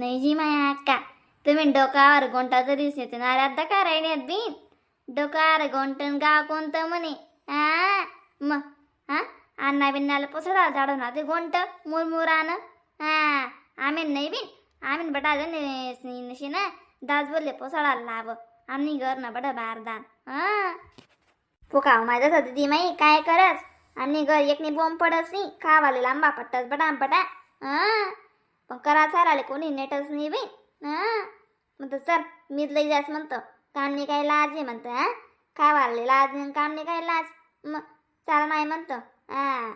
नाही जी माया अक्का तुम्ही डोकावर अरगोंटा तर येते ना रे आता का राहिण्यात बिन डोकावर गाव कोणतं म्हणे हा मग हा अण्णा बिन्नाला पसरा झाडू ना ते गोंट मुरमुरानं हा आम्ही नाही बिन आम्ही बटा नशी ना दास बोलले पोसाडाला लाव आम्ही घर ना बडा बारदान हा फुकाव माझ्या होती ती माई काय करस आम्ही घर एकने बॉम्ब पडस नाही खावाले लांबा पट्टस बटा बटा हा पण करा आले कोणी नेटच नाही बाई. म्हणतो सर मीच लई जास म्हणतो काम नाही काय लाज आहे म्हणतो हा? वाढले लाज नाही काम नाही काय लाज? मग चाल नाही म्हणतो. हा.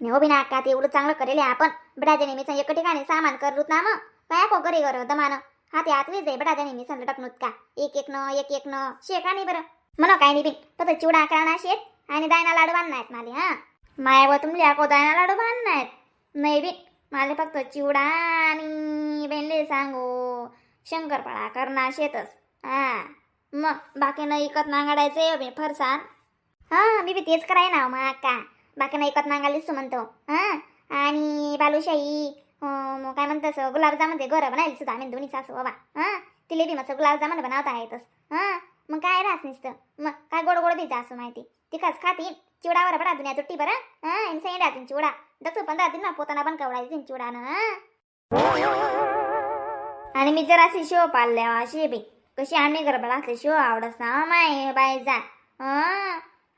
नाही हो बिना का ते एवढं चांगलं करेल आपण. बटाच्या नेहमीचं एक ठिकाणी सामान करूत ना मग काय को करे गर दमान हा ते आतवीच आहे बटाच्या नेहमी समजा टाकणूत का? एक एक न एक एक न. शेका नाही बरं? म्हणा काय नाही बिन. फक्त चिवडा ना शेत आणि दायना लाडू बांधणार माले हा? मायावर तुमल्या को दायना लाडू बांधणार नाही बिन. मला फक्त चिवडा आणि बेनले सांगू. शंकरपाळा करणार शेतच. हा. मग बाकी नाही इकत आहे फर फरसान. हा मी बी तेच कराय ना मग का बाकी नाही इकत नांगालीच म्हणतो. हा. आणि बालुशाही मग काय म्हणतस गुलाबजामून ते घरं बनायला सुद्धा आम्ही दोन्ही सासू बाबा. हा. तिले बी मस्त गुलाबजामून बनवता येतच हा. मग काय राहस नसतं? मग काय गोड गोड द्यायचं असं माहिती? तिकच खातील चिवडावर बडा दुनिया तुट्टी बरं हा आणि सेंडातीन चिवडा डॉक्टर पंधरा दिन ना पोताना पण कवडायची चिवडानं हा आणि मी जर अशी शेव पाळल्या अशी बी कशी आम्ही गरबड असले शेव आवडत ना माय बाय जा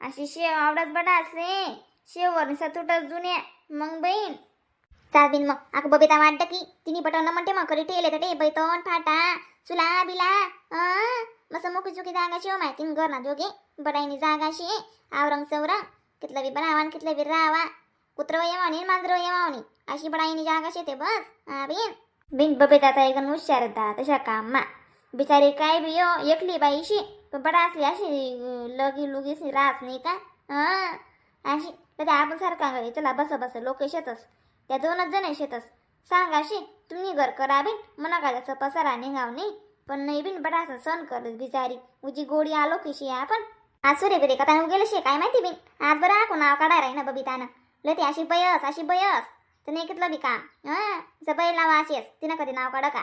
अशी शेव आवडत बडा असले शेववर तुटत जुन्या मग बहीण चालतीन मग आक बबिता वाटतं की तिने पटवणं म्हणते मग करी ठेले तर बैतोन फाटा चुला बिला मस्त मोकी चुकी जागा शिव माहिती घर ना जोगे बडाईनी जागाशी आवरंग चौरा कितलं बी बनावा आणि कितलं बी रावा कुत्र येवानी मांजर येवानी अशी बडाईनी जागाशी ते बस हा बिन बिन बबिता आता एक हुशार होता तशा काममा बिचारी काय बी हो एकली बाईशी पण बडा असली अशी लगी लुगीशी राहत नाही का हं अशी तर आपण सारखा चला बस बस लोक शेतस त्या दोनच जण शेतस सांगाशी तुम्ही घर करा बिन मना का जास्त पसारा निघाव नाही पण नाही बिन बडा असं सण करत बिचारी उजी गोडी आलो कशी आपण आज सूर्य बिरे का गेलं शे काय माहिती बिन आज बरं आखू नाव काढाय राही ना बबितानं लय ती अशी बयस अशी बयस तर नाही कितलं बी काम हं असं बैल अशीच तिनं कधी नाव काढ का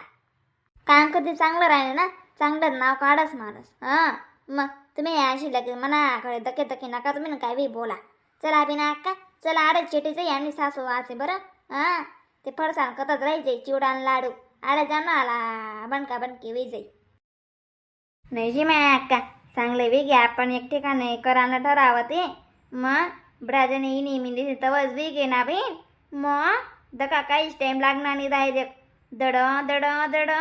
काम कधी चांगलं राहिलं ना चांगलं नाव काढस माणूस हां मग तुम्ही अशी लगे मनाकडे धके दके नका तुम्ही ना काय बी बोला चला बिना अक्का चला आडच चेटीचं आणि सासू वाचे बरं हां ते फरसाण कथाच राहायचे चिवडा लाडू आडे जाणं आला. बनका बनकी विजय. नाही जी माय अक्का चांगलं घ्या आपण एक ठिकाणी करायला ठरावं ते. मग ब्राजने नेहमी तवच तवच घे ना बी. मग दका काहीच टाईम लागणार नाही राहायचे दड दड दड.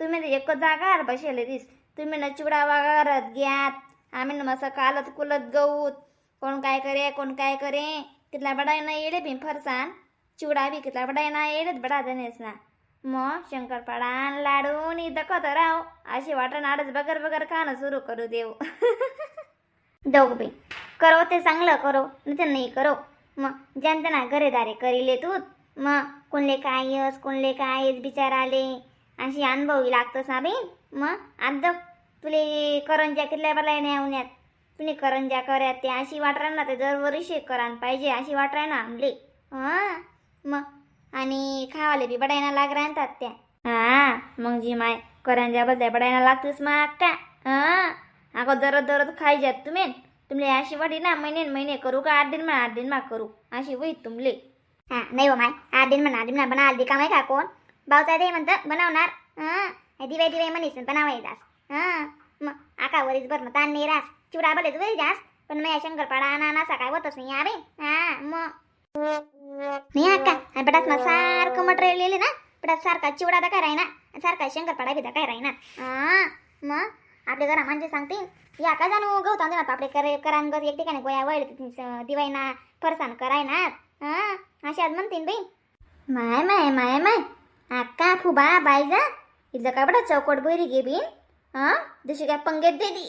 तुम्ही ते एक जागा बसेले दिस. तुम्ही न चिवडा वागारत घ्यात आम्ही न मस्त कालत कुलत गऊत. कोण काय करे कोण काय करे. कितला बडाय ना येडे बी फरसान. चिवडा बी कितला बडाय ना येडेत बडा जनेस ना. मग शंकरपाडा लाडू नी दखत राव अशी वाटण आडच बगर बगर खाणं सुरू करू देऊ. दोघ बी. करो ते चांगलं करो नाही नाही करो. मग ज्यांचं ना घरेदारे करीले तू मग कोणले काय यस कोणले काय येस बिचार आले अशी अनुभवी लागतोस ना बी. मग आता तुले करंजा कितल्या बलाय नाही उन्यात तुम्ही करंजा करत ते अशी वाटरा ना ते दरवर्षी करान पाहिजे. अशी वाटराय ना आमले. हां? मग आणि खावाले बी बडायना लाग राहतात त्या. हा मग जी माय करंजा बद्दल बडायना लागतोस मग का हा अगं दररोज दररोज खायच्यात तुम्ही. तुमले अशी वाटी ना महिने महिने करू का आठ दिन म्हणा आठ दिन मा करू. अशी वही तुमले. हा नाही हो माय. आठ दिन म्हणा आठ दिन म्हणा बना आली का माय का कोण? भाऊचा ते म्हणतं बनवणार. हा दिवाय दिवाय म्हणीस बनावायचा हा मग आका वरीच बरं ताण नाही रास चिवडा बलेच वरी जास. पण मी शंकरपाडा अनानासा काय होतच नाही अरे हा मग नाही अक्का आणि मग सारखं मटेरियल लिहिले ना? बटास सारखा चिवडा तर काय राही ना सारखा शंकरपाडा बी काय राही ना मग आपले घरा म्हणजे सांगते या का जाणू गवता ना आपले करे करांगत एक ठिकाणी गोया वाईड दिवाय ना फरसान कराय ना हा अशी आज म्हणतीन बाई. माय माय माय माय. अक्का फुबा बायजा इथं का बडा चौकट बैरी गे बिन? हा जशी काय पंगेत दिदी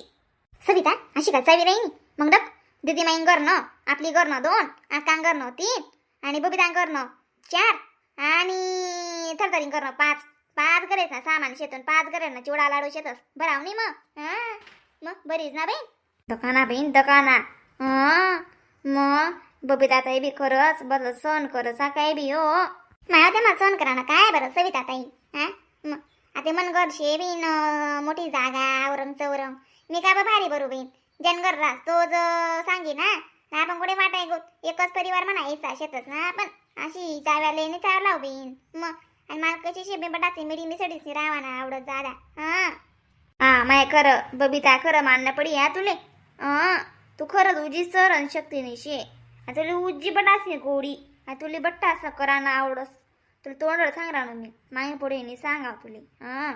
सविता अशी काय चावी राही मग डक दिदी माईन करणं आपली घरनं दोन आकांग करणं तीन आणि बबितांग करणं चार आणि थरथरीन करणं पाच. पाच करेस ना सामान शेतून पाच करे ना चिवडा लाडू शेतस. भराव नी मग हा मग बरीच ना बाई दकाना बहीण दकाना. हा मग बबिता ताई बी खरंच बरं सण करस हा काय बी हो. माया ते सण करा ना काय बरं सविता ताई मग आता मन घर शे बीन मोठी जागा औरंग चौरंग. मी काय बा भारी बरू बीन? जनगर रास तोच सांगे ना ना आपण कुठे वाटाय गो एकच परिवार म्हणा यायचा शेतच ना आपण. अशी चाव्याला येणे चाव लाव बीन. मग आणि मला कशी शेबे बटाचे मिडी मिसडीची रावा ना आवडत जादा. हा हा माय खरं बबिता खरं मानणं पडी हा तुले. हा तू खरंच उजी सरण शक्ती नाही शे तुला उज्जी बटास नाही गोडी. आ तुला बट्टा असं करा ना आवडस. तुला तोंडवर सांग राहणं मी. मागे पुढे नाही सांगा तुले. हा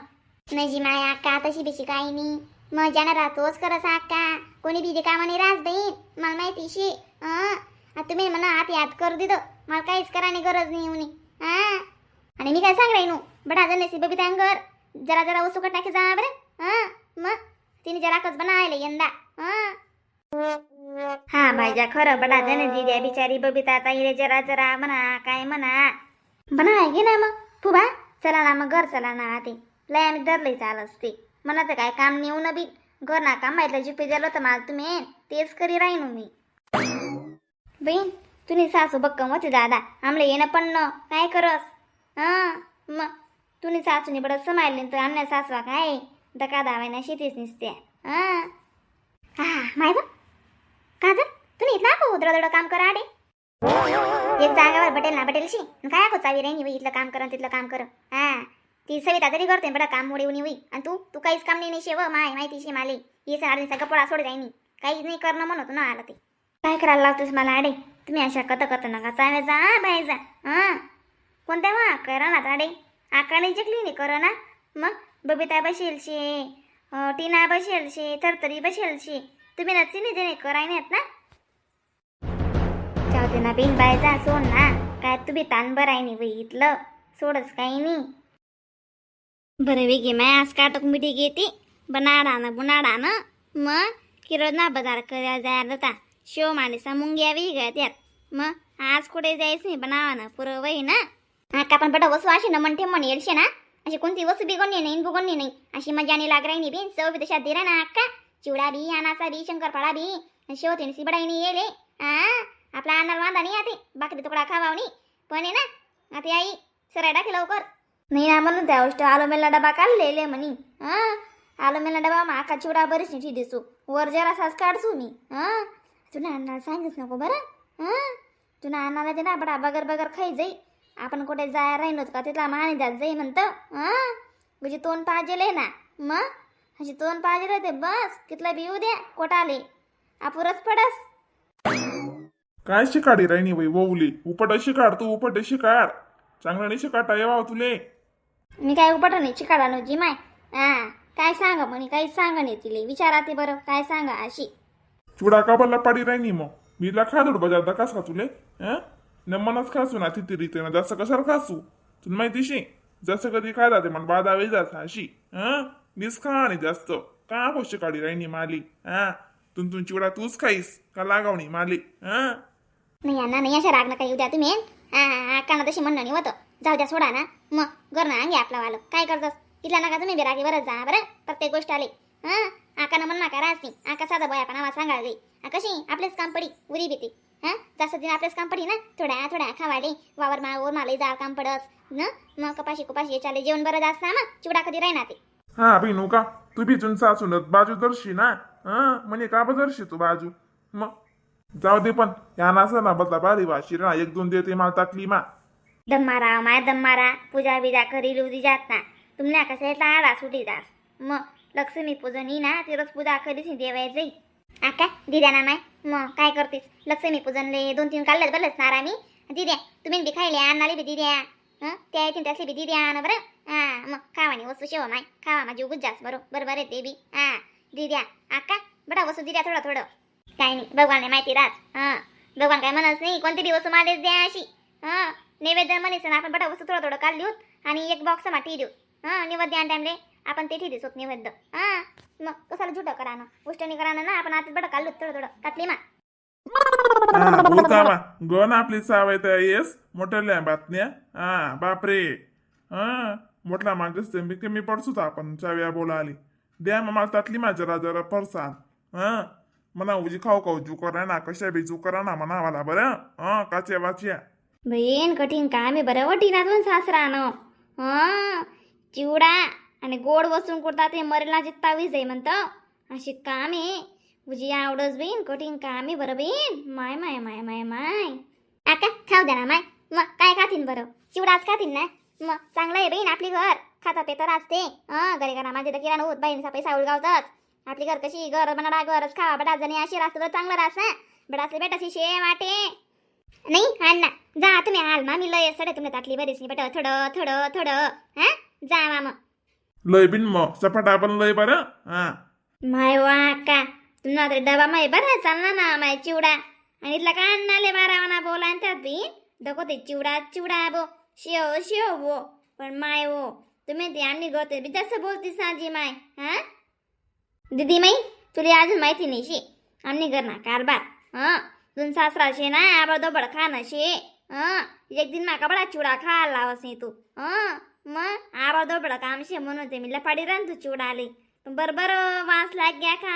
नाही जी माया अक्का तशी बिशी काही नाही. मग जाणार तोच करस अक्का कोणी बिदी कामाने राहत देईन? मला माहिती शे. हं. तुम्ही म्हणा हात याद करू दिदो. मला काहीच करायची गरज नाही म्हणे हा? आणि मी काय सांग नू बडा जणसी बबिता अंगर जरा जरा वस्तू टाकी जा बरं. हा? मग? तिने जरा कच बनायला यंदा. हा? हा भाईजा खरं बडा जण दिद्या बिचारी बबिता ताईले जरा जरा म्हणा काय म्हणा. बना घे ना मग. फुबा चला ना मग घर चला ना आते लय आम्ही धरलंय चाल असते. मनाचं काय काम नेऊ न बी. घर ना काम माहितलं जिपे गेलो तर मला तुम्ही? तेच करी राहीन मी. बहीण तुम्ही सासू बक्कम होते दादा. आमला येणं पण न काय करस? हा? मग तुम्ही सासूने बडं समायले तर आमल्या सासवा काय? दका दावायना शेतीच निसते. हा? हा माय का जर तुम्ही इथला को उदळ उदळ काम करा आडे एक जागावर बटेल ना बटेलशी. काय को चावी राहिनी इथलं काम कर तिथलं काम कर. हा? ती सविता तरी करते बडा काम मुळे उनी होई आणि तू? तू काहीच काम नाही नाही शेव. माय माहिती शे माले. ये साडे सगळं पळा सोडे जाईनी काहीच नाही करणं म्हणत ना आला ते. काय करायला लावतोस मला आडे? तुम्ही अशा कत कत नका. चावे जा बाय जा. हा? कोणत्या वा? करा ना आडे. आकाने जिंकली नाही करा ना. मग? बबिता बसेल शे. टीना बसेल शे. थरथरी बसेल शे. तुम्ही नच्ची नाही जेणे कराय नाहीत ना. चावते ना बिन बाय जा सोड ना. काय तुम्ही ताण बराय नाही बाई इथलं सोडच काही नाही. बरं वेगे माय आज काटक मिठी घेते. बनाडा ना बुनाडा ना मग किरोना बाजार करायला जायला होता. शिव माणसा मुंग्या वेगळ्या त्यात. मग आज कुठे जायचं नाही बनावा ना पुरं वही ना? आता पण बटा वस्तू अशी ना म्हणते म्हण येडशे ना? अशी कोणती वस्तू बिगडणी नाही बुगडणी नाही. अशी मजाने लाग राहिनी बी. चव बी तशा दिरा ना अक्का. चिवडा बी अनासा बी शंकरफळा बी. शेवते सिबडाईने येले. आ आपला अन्नाला वांदा नाही आते. बाकी तुकडा खावावणी पण आहे ना? आता आई सराय टाकी लवकर. नाही ना म्हणून त्या गोष्ट आलो मेला डबा काढलेले म्हणी. हा? आलो मेला डबा माका चिवडा बरीच नाही दिसू. वर जरासाच काढसू मी. हा? तुला अन्नाला सांगितच नको बरं. हा? तुला अन्नाला दे ना बडा बगर बगर खाई जाई. आपण कुठे जाय राहिलो का तिथला माणी द्यात जाई म्हणतं. हा? म्हणजे तोंड पाहिजे ना. मग? अशी तोंड पाहिजे ते बस. कितला बिऊ द्या कोटाले. आपुरच पडस. काय शिकाडी राहिनी बाई वहुली उपट शिकाड तू उपट शिकाड चांगलं नाही शिकाटा येवा तुले. मी काय उपट नाही चिकाडा नव्हती माय? हा काय सांगा म्हणे काही सांगा नाही तिले. विचारा ते बरं काय सांगा अशी. चुडा काबाला पाडी राहिनी मग. मी ला खादोड बाजार दाकास का तुले हं? नमनच खासू ना तिथे रीते ना जास्त कशाला खासू? तुला माहिती शे? जसं कधी काय जाते मला बाधा वेळ जात अशी हं? मीच खा आणि जास्त. का हो शिकाडी राहिनी माली हा? तुम तुम चिवडा तूच खाईस का लागावणी माली हं? नाही अण्णा नाही अशा रागणं काही उद्या तुम्ही हा? काना तशी म्हणणं नाही होतं. जाऊ द्या सोडा ना. मग घर ना अंगे आपला वालं. काय करतस? इथला नका तुम्ही बिरागी बरं जा बरं? प्रत्येक गोष्ट आली. हां? आका नमन नका राहस नाही. आका साधा बया पण आम्हाला सांगायला जाई कशी? आपलेच काम पडी उरी भीती. हा? जास्त दिन आपलेच काम पडी ना? थोड्या थोड्या खावाडे वावर मा ओर माले जा काम पडत न? मग कपाशी कपाशी चाले जेवण बरं जास्त ना मग? चिवडा कधी राहीना ते? हा बिनू का तू बी सासूनच बाजू दर्शी ना? हं? म्हणे का बदर्शी दर्शी तू बाजू? मग? जाऊ दे पण. या नासा ना बदला बारी भाशी ना एक दोन देते मला टाकली मा. दम्मा राव माय दम मारा पूजा बिजा करी उदी जात ना तुमल्या कसे ताळा सुटी जास मग लक्ष्मी पूजन ही ना ती रोज पूजा करीस नाही आका दिद्या ना माय. मग काय करतेस? लक्ष्मी पूजनले दोन तीन काढलेच बरंच नारा मी दिद्या तुम्ही बी खायले अन्नाले बी दिद्या. हं त्या येतील त्यासले बी दिद्या ना बरं. हा मग खावानी वस्तू शेव माय. खावा माझी उगूच जास बरो बरोबर आहे ते बी. हा दिद्या आका बडा वस्तू दिद्या थोडं थोडं. काय नाही भगवानने माहिती राहत हा भगवान काय म्हणत नाही कोणती बी वस्तू मालेच द्या अशी. हा नैवेद्य म्हणायचं आपण बटा वस्तू थोडं थोडं काढली होत आणि एक बॉक्स मा माती देऊ. हां नैवेद्य आणि टाइमले आपण ते ठेवू होत नैवेद्य हां मग कसाला झुटं करा ना उष्टणी करा ना आपण आता बटा काढलो थोडं थोडं काटली मा. हा गण आपली सावय तर येस मोठ्या बातम्या. हा बापरे. हा मोठला मागच मी कमी पडसूत आपण चाव्या बोला आली द्या मग मला तातली माझ्या जरा परसान हा म्हणा उजी खाऊ खाऊ जू करा ना कशा बी जू करा ना म्हणा मला बरं. हा काच्या वाच्या बहीण कठीण काम आहे बरं वटी ना दोन सासरा न चिवडा आणि गोड वस्तून कुठता ते मरेला जित्ता आहे म्हणतं अशी काम आहे तुझी आवडच बहीण कठीण काम आहे बरं बहीण माय माय माय माय माय आका खाऊ द्या ना माय मग काय खातीन बरं चिवडाच खातीन ना मग चांगलं आहे बहीण आपली घर खाता पेतर असते हं घरी करा माझे तर किराणा होत बहिणीचा पैसा उलगावतात आपली घर कशी घर बनाडा घरच खावा बटा जणी अशी रास्त तर चांगलं रास ना बटासले बेटाशी शे वाटे नाही हा ना जा तुम्ही हाल मा मी लय सडे तुम्ही ताटली बरीच बेट थोडं थोडं थोडं हा? जा मामा लय बिन मग सपाटा पण लय बरं हा. माय वा का तुला तरी डबा माय बरं चालला ना माय चिवडा. आणि इथला का अन्नाले बारावना बोला आणि त्यात बी? डको ते चिवडा चिवडा बो शेव शेव बो. पण माय हो तुम्ही ते आम्ही गते बी तसं बोलतीस आजी माय हा? दीदी माई तुला अजून माहिती नाही शे आम्ही घरना कारभार हं? तुझं सासरा शे ना आबा दोबड खाणं शे हं? एक दिन माका बडा चिवडा खायला लावस नाही तू हं? मग आबा दोबड काम शे म्हणून ते मी लपाडी रान तू चिवडा आली बरोबर वास लाग गया का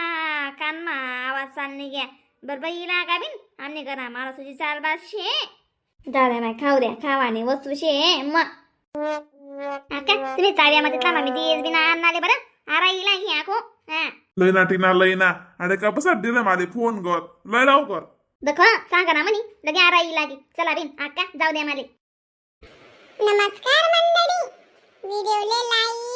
कान मा आवाज चालणे गया। बरोबर इला का बिन आमने करा मला तुझी चाल बास शे दादा माय खाऊ द्या खावाने वस्तू शे मग आका तुम्ही चाव्यामध्ये थांबा मी दिस बिना आणले बरं? आरा इला ही आखो हा। लय ना टीना लय ना. आणि कपासात माझे फोन कर लय लवकर दख सांगा ना म्हणी लगे आरा इला की चला बिन आका जाऊ द्या माले. नमस्कार मंडळी. व्हिडिओले लाईक